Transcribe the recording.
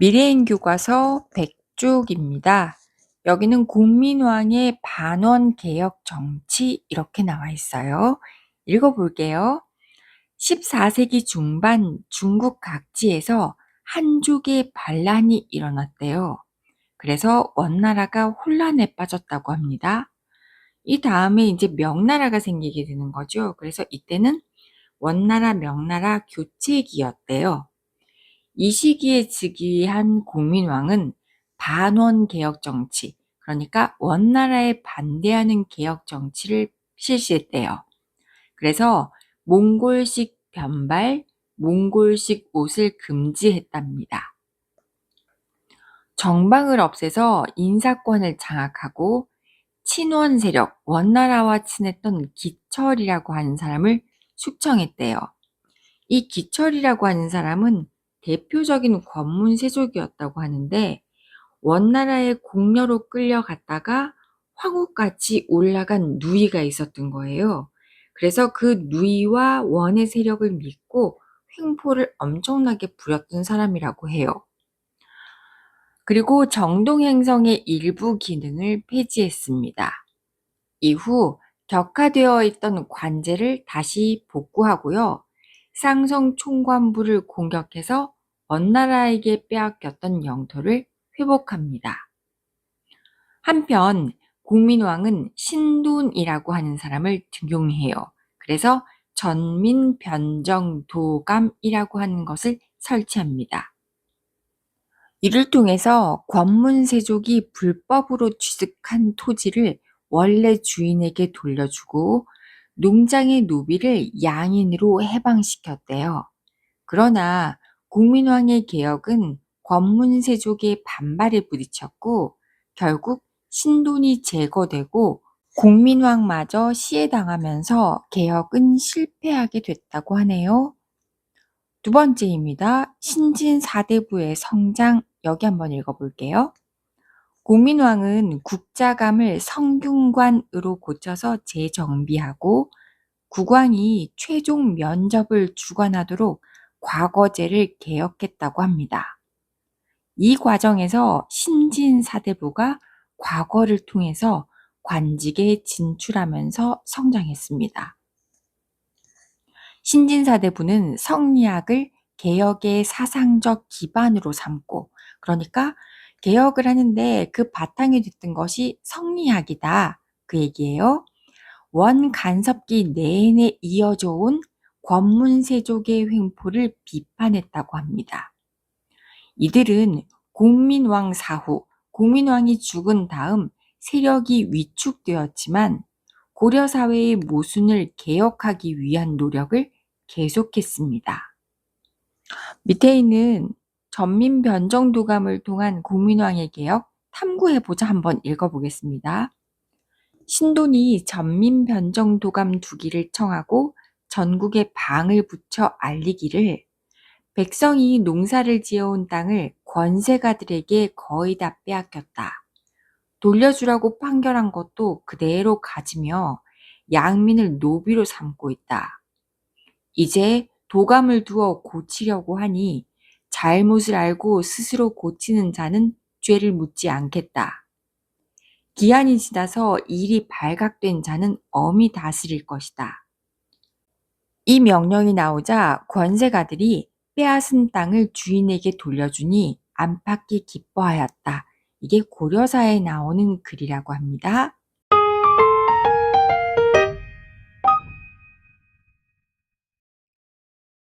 미래인 교과서 100쪽입니다. 여기는 국민왕의 반원 개혁 정치 이렇게 나와 있어요. 읽어볼게요. 14세기 중반 중국 각지에서 한족의 반란이 일어났대요. 그래서 원나라가 혼란에 빠졌다고 합니다. 이 다음에 이제 명나라가 생기게 되는 거죠. 그래서 이때는 원나라 명나라 교체기였대요. 이 시기에 즉위한 국민왕은 반원 개혁 정치, 그러니까 원나라에 반대하는 개혁 정치를 실시했대요. 그래서 몽골식 변발, 몽골식 옷을 금지했답니다. 정방을 없애서 인사권을 장악하고 친원 세력, 원나라와 친했던 기철이라고 하는 사람을 숙청했대요. 이 기철이라고 하는 사람은 대표적인 권문 세족이었다고 하는데 원나라의 공녀로 끌려갔다가 황후까지 올라간 누이가 있었던 거예요. 그래서 그 누이와 원의 세력을 믿고 횡포를 엄청나게 부렸던 사람이라고 해요. 그리고 정동행성의 일부 기능을 폐지했습니다. 이후 격화되어 있던 관제를 다시 복구하고요. 쌍성 총관부를 공격해서 원나라에게 빼앗겼던 영토를 회복합니다. 한편 국민왕은 신돈이라고 하는 사람을 등용해요. 그래서 전민변정도감이라고 하는 것을 설치합니다. 이를 통해서 권문세족이 불법으로 취득한 토지를 원래 주인에게 돌려주고 농장의 노비를 양인으로 해방시켰대요. 그러나 국민왕의 개혁은 권문세족의 반발에 부딪혔고 결국 신돈이 제거되고 국민왕마저 시해당하면서 개혁은 실패하게 됐다고 하네요. 두 번째입니다. 신진 사대부의 성장 여기 한번 읽어볼게요. 국민왕은 국자감을 성균관으로 고쳐서 재정비하고 국왕이 최종 면접을 주관하도록 과거제를 개혁했다고 합니다. 이 과정에서 신진사대부가 과거를 통해서 관직에 진출하면서 성장했습니다. 신진사대부는 성리학을 개혁의 사상적 기반으로 삼고 그러니까 개혁을 하는데 그 바탕이 됐던 것이 성리학이다. 그 얘기예요. 원 간섭기 내내 이어져 온 권문세족의 횡포를 비판했다고 합니다. 이들은 국민왕 사후, 국민왕이 죽은 다음 세력이 위축되었지만 고려 사회의 모순을 개혁하기 위한 노력을 계속했습니다. 밑에 있는 전민 변정도감을 통한 국민왕의 개혁 탐구해보자 한번 읽어보겠습니다. 신돈이 전민 변정도감 두기를 청하고 전국에 방을 붙여 알리기를 백성이 농사를 지어온 땅을 권세가들에게 거의 다 빼앗겼다. 돌려주라고 판결한 것도 그대로 가지며 양민을 노비로 삼고 있다. 이제 도감을 두어 고치려고 하니 잘못을 알고 스스로 고치는 자는 죄를 묻지 않겠다. 기한이 지나서 일이 발각된 자는 엄히 다스릴 것이다. 이 명령이 나오자 권세가들이 빼앗은 땅을 주인에게 돌려주니 안팎이 기뻐하였다. 이게 고려사에 나오는 글이라고 합니다.